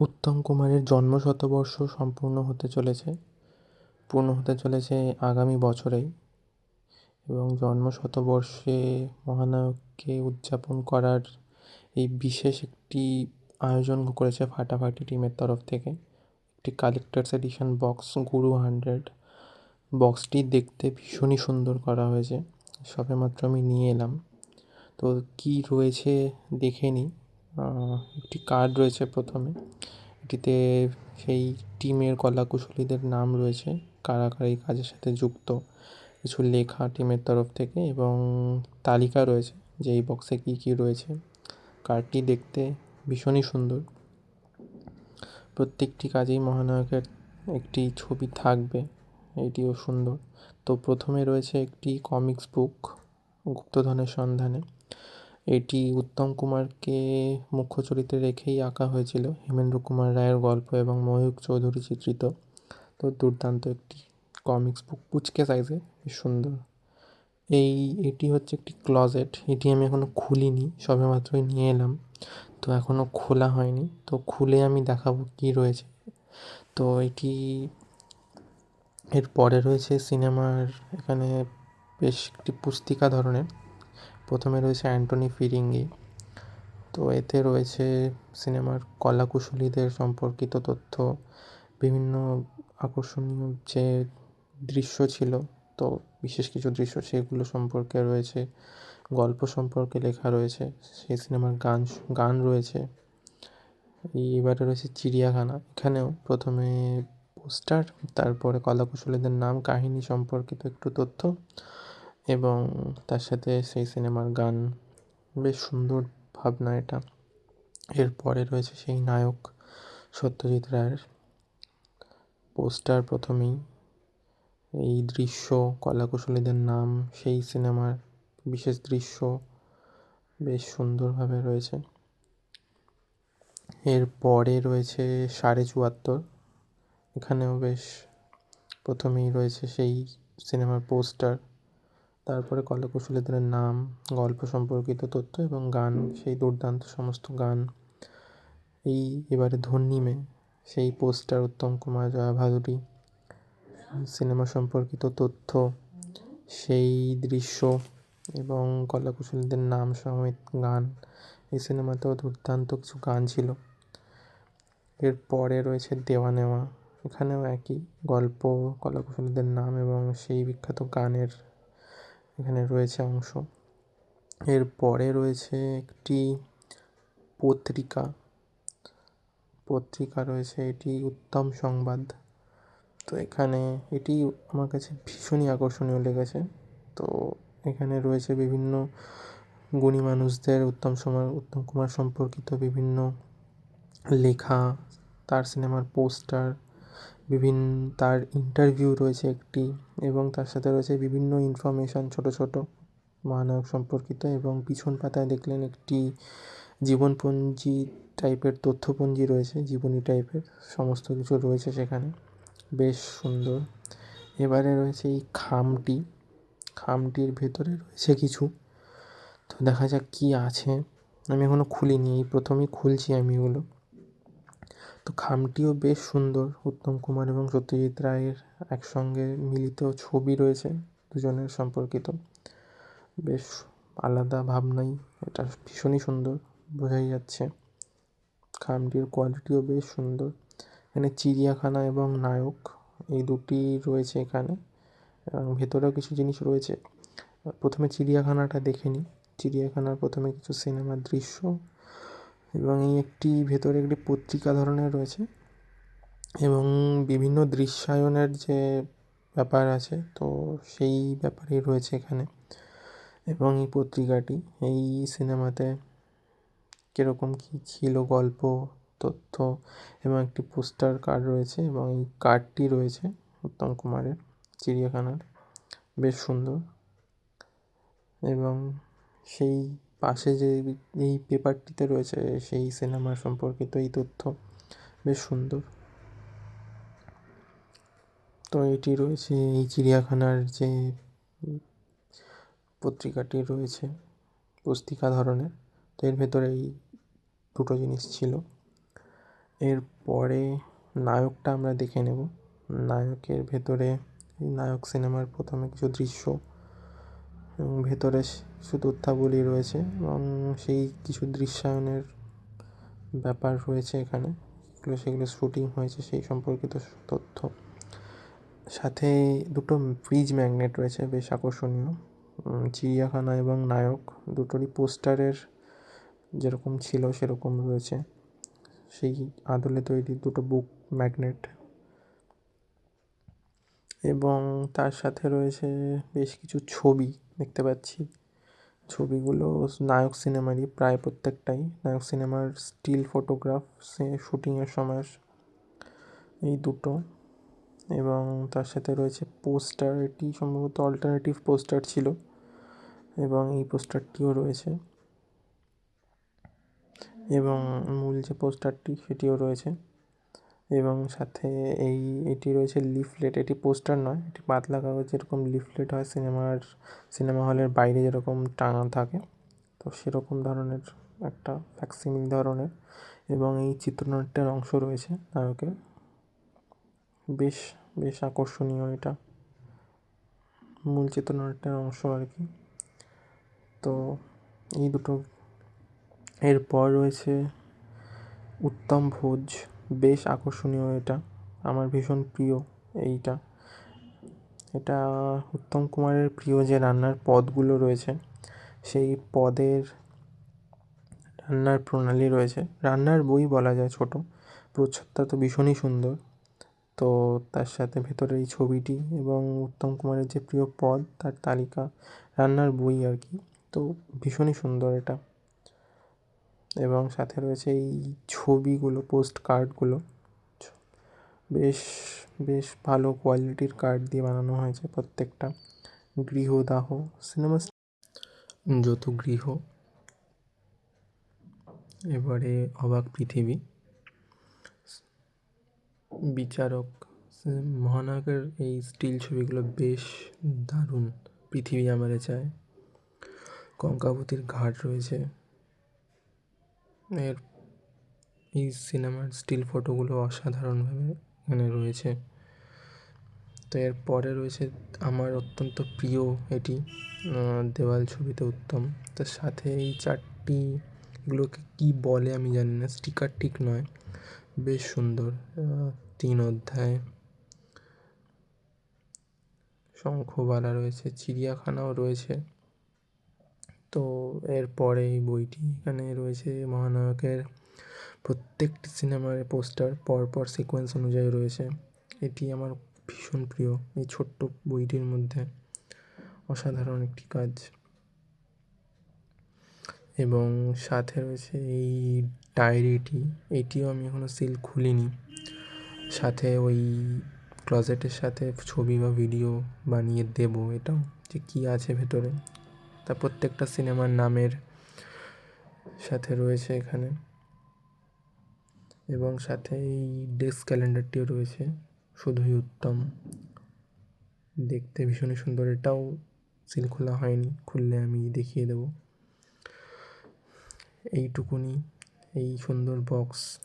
উত্তম কুমারের জন্ম শতবর্ষ সম্পূর্ণ হতে চলেছে, পূর্ণ হতে চলেছে আগামী বছরেই এবং জন্ম শতবর্ষে মহানায়ককে উদযাপন করার এই বিশেষ একটি আয়োজন করেছে ফাটাফাটি টিমের তরফ থেকে। একটি collectors edition box Guru hundred বক্সটি দেখতে ভীষণই সুন্দর করা হয়েছে সবেমাত্র আমি নিয়ে এলাম। তো কী রয়েছে দেখে নিই। একটি কার্ড রয়েছে প্রথমে। এটিতে সেই টিমের কলাকুশলীদের নাম রয়েছে, কারা কারা এই কাজের সাথে যুক্ত। কিছু লেখা টিমের তরফ থেকে এবং তালিকা রয়েছে যে এই বক্সে কী কী রয়েছে। কার্ডটি দেখতে ভীষণই সুন্দর। প্রত্যেকটি কাজেই মহানায়কের একটি ছবি থাকবে, এটিও সুন্দর। তো প্রথমে রয়েছে একটি কমিক্স বুক গুপ্তধনের সন্ধানে। এটি উত্তম কুমারকে মুখ্য চরিত্রে রেখেই আঁকা হয়েছিল। হেমেন্দ্র কুমার রায়ের গল্প এবং ময়ূক চৌধুরী চিত্রিত। তো দুর্দান্ত একটি কমিক্স বুক পুচকে সাইজে বেশ সুন্দর। এই, এটি হচ্ছে একটি ক্লজেট এটি আমি এখনও খুলিনি সবেমাত্রই নিয়ে এলাম। তো এখনও খোলা হয়নি। তো খুলে আমি দেখাবো কী রয়েছে। তো এটি এর পরে রয়েছে সিনেমার এখানে বেশ একটি পুস্তিকা ধরনের। প্রথমে রয়েছে অ্যান্টনি ফিরিঙ্গি। তো এতে রয়েছে সিনেমার কলাকুশলীদের সম্পর্কিত তথ্য, বিভিন্ন আকর্ষণীয় যে দৃশ্য ছিল, তো বিশেষ কিছু দৃশ্য সেগুলো সম্পর্কে রয়েছে, গল্প সম্পর্কে লেখা রয়েছে, সেই সিনেমার গান গান রয়েছে। এবারে রয়েছে চিড়িয়াখানা। এখানেও প্রথমে পোস্টার, তারপরে কলাকুশলীদের নাম, কাহিনী সম্পর্কিত একটু তথ্য এবং তার সাথে সেই সিনেমার গান, বেশ সুন্দর ভাবনা এটা। এরপরে রয়েছে সেই নায়ক সত্যজিৎ রায়ের পোস্টার প্রথমেই। এই দৃশ্য, কলাকুশলীদের নাম, সেই সিনেমার বিশেষ দৃশ্য বেশ সুন্দরভাবে রয়েছে। এরপরে রয়েছে সাড়ে চুয়াত্তর। এখানেও বেশ প্রথমেই রয়েছে সেই সিনেমার পোস্টার। তারপরে কলাকুশলীদের নাম গল্প সম্পর্কিত তথ্য এবং গান সেই দুর্দান্ত সমস্ত গান। এই এবারে ধন্যিমে সেই পোস্টার উত্তম কুমার জয়া ভাদুরী। সিনেমা সম্পর্কিত তথ্য সেই দৃশ্য এবং কলাকুশলীদের নাম সমেত গান। এই সিনেমাতেও দুর্দান্ত কিছু গান ছিল। এরপরে রয়েছে দেওয়া নেওয়া। এখানেও একই গল্প কলাকুশলীদের নাম এবং সেই বিখ্যাত গানের এখানে রয়েছে অংশ। এরপরে রয়েছে একটি পত্রিকা। পত্রিকা রয়েছে, এটি উত্তম সংবাদ। তো এখানে এটি আমার কাছে ভীষণই আকর্ষণীয় লেগেছে। তো এখানে রয়েছে বিভিন্ন গুণী মানুষদের, উত্তম সময় উত্তম কুমার সম্পর্কিত বিভিন্ন লেখা, তার সিনেমার পোস্টার বিভিন্ন তার ইন্টারভিউ রয়েছে একটি। এবং তার সাথে রয়েছে বিভিন্ন ইনফরমেশান ছোটো ছোটো মহানায়ক সম্পর্কিত এবং পিছন পাতায় দেখলেন একটি জীবনপঞ্জি টাইপের তথ্যপঞ্জি রয়েছে, জীবনী টাইপের সমস্ত কিছু রয়েছে সেখানে। বেশ সুন্দর। এবারে রয়েছে এই খামটি। খামটির ভেতরে রয়েছে কিছু। তো দেখা যাক কী আছে। আমি এখনও খুলিনি, এই প্রথমেই খুলছি আমি এগুলো। তো খামটিও বেশ সুন্দর। উত্তম কুমার এবং সত্যজিৎ রায়ের একসঙ্গে মিলিত ছবি রয়েছে দুজনের সম্পর্কিত। বেশ আলাদা ভাবনাই, এটা ভীষণই সুন্দর বোঝাই যাচ্ছে। খামটির কোয়ালিটিও বেশ সুন্দর। এখানে চিড়িয়াখানা এবং নায়ক, এই দুটি রয়েছে এখানে। এবং ভেতরেও কিছু জিনিস রয়েছে। প্রথমে চিড়িয়াখানাটা দেখে নিই। চিড়িয়াখানার প্রথমে কিছু সিনেমার দৃশ্য এবং এই একটি ভেতরে একটি পত্রিকা ধরনের রয়েছে এবং বিভিন্ন দৃশ্যায়নের যে ব্যাপার আছে, তো সেই ব্যাপারেই রয়েছে এখানে। এবং এই পত্রিকাটি, এই সিনেমাতে কীরকম কী ছিল গল্প, তথ্য এবং একটি পোস্টার কার্ড রয়েছে এবং এই কার্ডটি রয়েছে উত্তম কুমারের, চিড়িয়াখানার। বেশ সুন্দর। এবং সেই পাশে যে এই পেপারটিতে রয়েছে, সেই সিনেমা সম্পর্কিত এই তথ্য বেশ সুন্দর। তো এটি রয়েছে এই চিড়িয়াখানার যে পত্রিকাটি রয়েছে, পুস্তিকা ধরনের। তো এর ভেতরে এই দুটো জিনিস ছিল। এরপরে নায়কটা আমরা দেখে নেব। নায়কের ভেতরে নায়ক সিনেমার প্রথমে কিছু দৃশ্য এবং ভেতরে কিছু তথ্যাবলী রয়েছে এবং সেই কিছু দৃশ্যায়নের ব্যাপার রয়েছে এখানে। এগুলো, সেগুলো শ্যুটিং হয়েছে সেই সম্পর্কিত তথ্য। সাথে দুটো ফ্রিজ ম্যাগনেট রয়েছে, বেশ আকর্ষণীয়। চিড়িয়াখানা এবং নায়ক দুটোরই পোস্টারের যেরকম ছিল সেরকম রয়েছে। সেই আদলে তৈরি দুটো বুক ম্যাগনেট। এবং তার সাথে রয়েছে বেশ কিছু ছবি দেখতে পাচ্ছি। ছবিগুলো নায়ক সিনেমারই, প্রায় প্রত্যেকটাই। নায়ক সিনেমার স্টিল ফটোগ্রাফ, সে শুটিংয়ের সময় এই দুটো। এবং তার সাথে রয়েছে পোস্টার, এটি সম্ভবত অল্টারনেটিভ পোস্টার ছিল। এবং এই পোস্টারটিও রয়েছে। এবং মূল যে পোস্টারটি, সেটিও রয়েছে। এবং সাথে এই, এটি রয়েছে লিফলেট এটি পোস্টার নয়, এটি পাতলা কাগজ, যেরকম লিফলেট হয় সিনেমার সিনেমা হলের বাইরে যেরকম টাঙানো থাকে, তো সেরকম ধরনের একটা ফ্যাক্সিমিল ধরনের এবং এই চিত্রনাট্যের অংশ রয়েছে নায়কের। বেশ বেশ আকর্ষণীয় এটা। মূল চিত্রনাট্যের অংশ আর কি। তো এই দুটো, এরপর রয়েছে উত্তম ভোজ। বেশ আকর্ষণীয় এটা। আমার ভীষণ প্রিয় এইটা। এটা উত্তম কুমারের প্রিয় যে রান্নার পদগুলো রয়েছে, সেই পদের রান্নার প্রণালী রয়েছে। রান্নার বই বলা যায় ছোটো, প্রচ্ছদটা তো ভীষণই সুন্দর। তো তার সাথে ভেতরে এই ছবিটি এবং উত্তম কুমারের যে প্রিয় পদ, তার তালিকা রান্নার বই আর কি, তো ভীষণই সুন্দর এটা। এবং সাথে রয়েছে এই ছবিগুলো পোস্ট কার্ডগুলো বেশ বেশ ভালো কোয়ালিটির কার্ড দিয়ে বানানো হয়েছে প্রত্যেকটা। গৃহদাহ সিনেমা যত গৃহ। এবারে অবাক পৃথিবী। বিচারক, মহানায়কের এই স্টিল ছবিগুলো বেশ দারুণ। পৃথিবী আমারে চায়। কঙ্কাবতীর ঘাট রয়েছে। এর এই সিনেমার স্টিল ফটোগুলো অসাধারণভাবে এখানে রয়েছে। তো এরপরে রয়েছে আমার অত্যন্ত প্রিয় এটি দেওয়াল ছবিতে উত্তম। তার সাথে এই চারটি এগুলোকে কী বলে আমি জানি না স্টিকার ঠিক নয়। বেশ সুন্দর তিন অধ্যায়। শঙ্খবালা রয়েছে, চিড়িয়াখানাও রয়েছে। তো এরপরে এই বইটি এখানে রয়েছে মহানায়কের প্রত্যেকটি সিনেমার পোস্টার পরপর সিকোয়েন্স অনুযায়ী রয়েছে। এটি আমার ভীষণ প্রিয় এই ছোট্ট বইটির মধ্যে। অসাধারণ একটি কাজ। এবং সাথে রয়েছে এই ডায়েরিটি, এটিও আমি এখনও সিল খুলিনি। সাথে ওই ক্লজেটের সাথে ছবি বা ভিডিও বানিয়ে দেবো এটাও যে কী আছে ভেতরে। তা প্রত্যেকটা সিনেমার নামের সাথে রয়েছে এখানে। এবং সাথে এই ডেস্ক ক্যালেন্ডারটিও রয়েছে। শুধুই উত্তম। দেখতে ভীষণই সুন্দর। এটাও সিল খোলা হয়নি। খুললে আমি দেখিয়ে দেবো। এইটুকুনি। এই সুন্দর বক্স।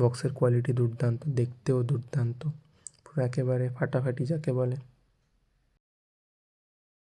বক্সের কোয়ালিটি দুর্দান্ত। দেখতেও দুর্দান্ত। পুরো একেবারে ফাটাফাটি যাকে বলে।